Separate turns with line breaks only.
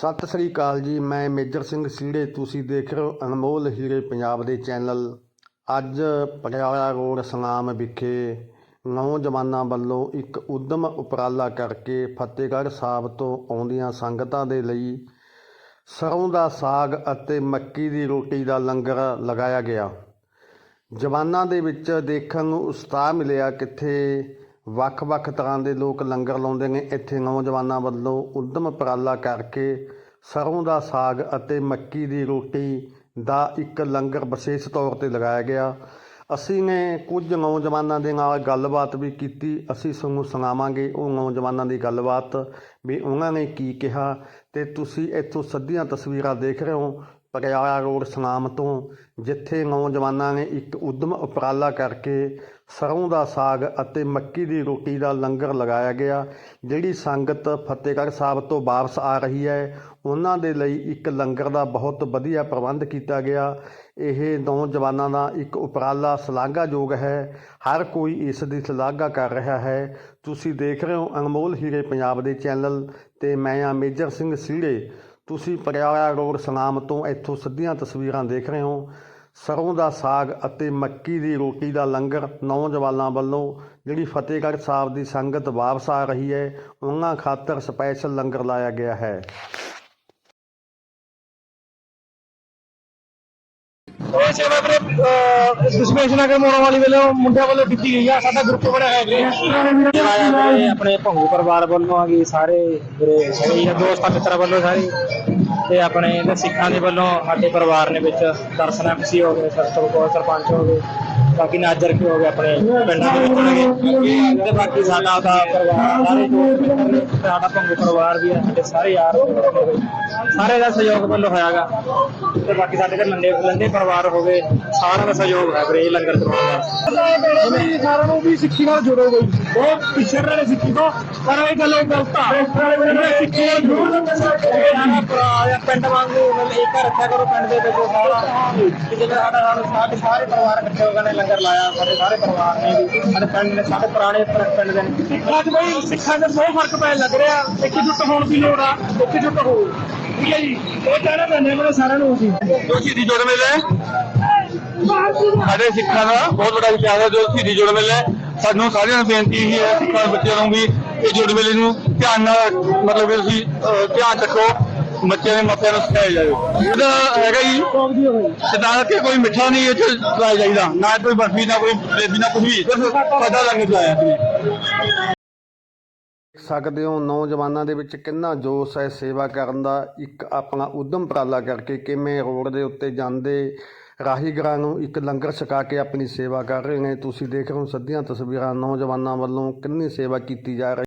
ਸਤਿ ਸ੍ਰੀ ਅਕਾਲ ਜੀ, ਮੈਂ ਮੇਜਰ ਸਿੰਘ ਸੀੜੇ। ਤੁਸੀਂ ਦੇਖ ਰਹੇ ਹੋ ਅਨਮੋਲ ਹੀਰੇ ਪੰਜਾਬ ਦੇ ਚੈਨਲ। ਅੱਜ ਪਟਿਆਲਾ ਰੋਡ ਸਲਾਮ ਵਿਖੇ ਨੌਜਵਾਨਾਂ ਵੱਲੋਂ ਇੱਕ ਉਦਮ ਉਪਰਾਲਾ ਕਰਕੇ ਫਤਿਹਗੜ੍ਹ ਸਾਹਿਬ ਤੋਂ ਆਉਂਦੀਆਂ ਸੰਗਤਾਂ ਦੇ ਲਈ ਸਰੋਂ ਦਾ ਸਾਗ ਅਤੇ ਮੱਕੀ ਦੀ ਰੋਟੀ ਦਾ ਲੰਗਰ ਲਗਾਇਆ ਗਿਆ। ਜਵਾਨਾਂ ਦੇ ਵਿੱਚ ਦੇਖਣ ਨੂੰ ਉਤਸ਼ਾਹ ਮਿਲਿਆ ਕਿੱਥੇ ਵੱਖ-ਵੱਖ ਤਰ੍ਹਾਂ ਦੇ ਲੋਕ ਲੰਗਰ ਲਾਉਂਦੇ ਨੇ। ਇੱਥੇ ਨੌਜਵਾਨਾਂ ਵੱਲੋਂ ਉਦਮ ਉਪਰਾਲਾ ਕਰਕੇ ਸਰੋਂ ਦਾ ਸਾਗ ਅਤੇ ਮੱਕੀ ਦੀ ਰੋਟੀ ਦਾ ਇੱਕ ਲੰਗਰ ਵਿਸ਼ੇਸ਼ ਤੌਰ ਤੇ ਲਗਾਇਆ ਗਿਆ। ਅਸੀਂ ਨੇ ਕੁਝ ਨੌਜਵਾਨਾਂ ਦੇ ਨਾਲ ਗੱਲਬਾਤ ਵੀ ਕੀਤੀ। ਅਸੀਂ ਤੁਹਾਨੂੰ ਸੁਣਾਵਾਂਗੇ ਉਹ ਨੌਜਵਾਨਾਂ ਦੀ ਗੱਲਬਾਤ ਵੀ। ਉਹਨਾਂ ਨੇ ਕੀ ਕਿਹਾ ਤੇ ਤੁਸੀਂ ਇੱਥੋਂ ਸਿੱਧੀਆਂ ਤਸਵੀਰਾਂ ਦੇਖ ਰਹੇ ਹੋ। ਪਟਿਆਲਾ ਰੋਡ ਸਨਾਮ ਤੋਂ, ਜਿੱਥੇ ਨੌਜਵਾਨਾਂ ਨੇ ਇੱਕ ਉਦਮ ਉਪਰਾਲਾ ਕਰਕੇ ਸਰੋਂ ਦਾ ਸਾਗ ਅਤੇ ਮੱਕੀ ਦੀ ਰੋਟੀ ਦਾ ਲੰਗਰ ਲਗਾਇਆ ਗਿਆ, ਜਿਹੜੀ ਸੰਗਤ ਫਤਿਹਗੜ੍ਹ ਸਾਹਿਬ ਤੋਂ ਵਾਪਸ ਆ ਰਹੀ ਹੈ। ਉਹਨਾਂ ਦੇ ਲਈ ਇੱਕ ਲੰਗਰ ਦਾ ਬਹੁਤ ਵਧੀਆ ਪ੍ਰਬੰਧ ਕੀਤਾ ਗਿਆ। ਇਹ ਨੌਜਵਾਨਾਂ ਦਾ ਇੱਕ ਉਪਰਾਲਾ ਸ਼ਲਾਘਾਯੋਗ ਹੈ। ਹਰ ਕੋਈ ਇਸ ਦੀ ਸ਼ਲਾਘਾ ਕਰ ਰਿਹਾ ਹੈ। ਤੁਸੀਂ ਦੇਖ ਰਹੇ ਹੋ ਅਨਮੋਲ ਹੀਰੇ ਪੰਜਾਬ ਦੇ ਚੈਨਲ ਤੇ ਮੈਂ ਆ ਮੇਜਰ ਸਿੰਘ ਸੀੜੇ। ਤੁਸੀਂ ਪਟਿਆਲਾ ਰੋਡ ਸਨਾਮ ਤੋਂ ਇੱਥੋਂ ਸਿੱਧੀਆਂ ਤਸਵੀਰਾਂ ਦੇਖ ਰਹੇ ਹੋ। ਸਰੋਂ ਦਾ ਸਾਗ ਅਤੇ ਮੱਕੀ ਦੀ ਰੋਟੀ ਦਾ ਲੰਗਰ ਨੌਜਵਾਨਾਂ ਵੱਲੋਂ ਜਿਹੜੀ ਫਤਿਹਗੜ੍ਹ ਸਾਹਿਬ ਦੀ ਸੰਗਤ ਵਾਪਸ ਆ ਰਹੀ ਹੈ, ਉਹਨਾਂ ਖਾਤਰ ਸਪੈਸ਼ਲ ਲੰਗਰ ਲਾਇਆ ਗਿਆ ਹੈ।
ਇਹ ਸੇਵਾ ਵੀਰੇ ਦਸ਼ਮੇਸ਼ ਨਗਰ ਮੋੜ ਵਾਲੀ ਵੱਲੋਂ ਮੁੰਡਿਆਂ ਵੱਲੋਂ ਕੀਤੀ ਗਈ ਆ ਸਾਡਾ ਗਰੁੱਪ ਬਣਿਆ ਹੈ ਵੀਰੇ
ਆਪਣੇ ਭੰਗੂ ਪਰਿਵਾਰ ਵੱਲੋਂ ਆ ਗਈ ਸਾਰੇ ਵੀਰੇ ਸਹੀ ਆ ਦੋਸਤਾਂ ਮਿੱਤਰਾਂ ਵੱਲੋਂ ਸਾਰੇ। ਤੇ ਆਪਣੇ ਇਹਦੇ ਸਿੱਖਾਂ ਦੇ ਵੱਲੋਂ ਸਾਡੇ ਪਰਿਵਾਰ ਨੇ ਵਿੱਚ ਦਰਸ਼ਨ ਐਮਸੀ ਹੋ ਗਏ ਸਰਪੰਚ ਹੋ ਗਏ ਬਾਕੀ ਨਾਜਰ ਕੀ ਹੋ ਗਏ ਆਪਣੇ ਪਿੰਡਾਂ ਦੇ ਵਿੱਚ ਤੇ ਬਾਕੀ ਸਾਡਾ ਉਹਦਾ ਪਰਿਵਾਰ ਸਾਰੇ ਸਾਡਾ ਭੰਗੂ ਪਰਿਵਾਰ ਵੀ ਆ ਸਾਡੇ ਸਾਰੇ ਯਾਰ ਸਾਰੇ ਦਾ ਸਹਿਯੋਗ ਵੱਲੋਂ ਹੋਇਆਗਾ। ਤੇ ਬਾਕੀ ਸਾਡੇ ਘਰ ਲੰਡੇ ਲੰਡੇ ਪਰਿਵਾਰ ਹੋ ਗਏ। ਸਾਰਿਆਂ ਦਾ ਸਹਿਯੋਗ ਹੈ ਵੀਰੇ ਇਹ ਲੰਗਰ ਚਲਾਉਣ ਦਾ।
ਸਾਰਿਆਂ ਨੂੰ ਵੀ ਸਿੱਖੀ ਨਾਲ ਜੁੜੋ ਗਈ ਬਹੁਤ ਪਿਛੜ ਰਹੇ ਸਿੱਖੀ ਤੋਂ। ਪਰ ਇਹ ਗੱਲ ਗਲਤ ਆ। ਸਿੱਖੀ ਨਾਲ ਜੁੜੋ
ਪਿੰਡ ਵਾਂਗੂ ਮਤਲਬ ਰੱਖਿਆ ਕਰੋ ਪਿੰਡ ਦੇ ਵਿੱਚ ਸਾਰਾ। ਕਿ ਜਿਵੇਂ ਸਾਡਾ ਸਾਨੂੰ ਸਾਡੇ ਸਾਰੇ ਪਰਿਵਾਰ ਇਕੱਠੇ ਹੋ ਗਏ ਨੇ ਲੰਗਰ ਲਾਇਆ ਸਾਡੇ ਸਾਰੇ ਪਰਿਵਾਰ ਨੇ। ਵੀ ਸਾਡੇ ਪਿੰਡ ਨੇ ਸਾਡੇ ਪੁਰਾਣੇ ਪਿੰ- ਪਿੰਡ ਦੇ ਨੇ।
ਅੱਜ ਬਈ ਸਿੱਖਾਂ ਦੇ ਬਹੁਤ ਫ਼ਰਕ ਪੈਣ ਲੱਗ ਰਿਹਾ। ਇਕਜੁੱਟ ਹੋਣ ਦੀ ਲੋੜ ਆ ਇਕਜੁੱਟ ਹੋ ਠੀਕ ਹੈ ਜੀ? ਇਹ ਕਹਿਣਾ ਪੈਂਦਾ ਮੇਰੇ ਸਾਰਿਆਂ ਨੂੰ ਜੀ
ਜੋ ਸ਼ਹੀਦੀ ਜੋੜ ਮੇਲਾ ਹੈ। ਸਾਡੇ ਸਿੱਖਾਂ ਦਾ ਬਹੁਤ ਵੱਡਾ ਇਤਿਹਾਸ ਹੈ ਜੋ ਸ਼ਹੀਦੀ ਜੋੜ ਮੇਲਾ ਹੈ। ਸਾਨੂੰ ਸਾਰਿਆਂ ਨੂੰ ਬੇਨਤੀ ਇਹੀ ਹੈ ਸਿੱਖਾਂ ਦੇ ਬੱਚਿਆਂ ਨੂੰ ਵੀ ਇਹ ਜੋੜ ਮੇਲੇ ਨੂੰ ਧਿਆਨ ਨਾਲ ਮਤਲਬ ਕਿ ਤੁਸੀਂ ਅਹ, ਧਿਆਨ ਰੱਖੋ। ਬੱਚਿਆਂ ਦੇ ਮਾਪਿਆਂ ਨੂੰ ਸਿਖਾਇਆ ਜਾਵੇ। ਇਹਦਾ ਹੈਗਾ ਜੀ, ਸਿਧਾਂਤ ਕਿ ਕੋਈ ਮਿੱਠਾ ਨਹੀਂ ਇਹ ਚ ਲਾਇਆ ਜਾਈਦਾ। ਨਾ ਕੋਈ ਬਰਫੀ, ਨਾ ਕੋਈ ਜਲੇਬੀ ਨਾ ਕੁਝ ਵੀ। ਸਿਰਫ ਸਾਦਾ ਲੰਗਰ ਲਾਇਆ ਸੀ
ਸਕਦੇ ਹੋ ਨੌਜਵਾਨਾਂ ਦੇ ਵਿੱਚ ਕਿੰਨਾ ਜੋਸ਼ ਹੈ ਸੇਵਾ ਕਰਨ ਦਾ? ਇੱਕ ਆਪਣਾ ਉਦਮ ਉਪਰਾਲਾ ਕਰਕੇ ਕਿਵੇਂ ਰੋਡ ਦੇ ਉੱਤੇ ਜਾਂਦੇ ਰਾਹੀਗਰਾਂ ਨੂੰ ਇੱਕ ਲੰਗਰ ਛਕਾ ਕੇ ਆਪਣੀ ਸੇਵਾ ਕਰ ਰਹੇ ਨੇ? ਤੁਸੀਂ ਦੇਖ ਰਹੇ ਹੋ ਸਿੱਧੀਆਂ ਤਸਵੀਰਾਂ ਨੌਜਵਾਨਾਂ ਵੱਲੋਂ ਕਿੰਨੀ ਸੇਵਾ ਕੀਤੀ ਜਾ ਰਹੀ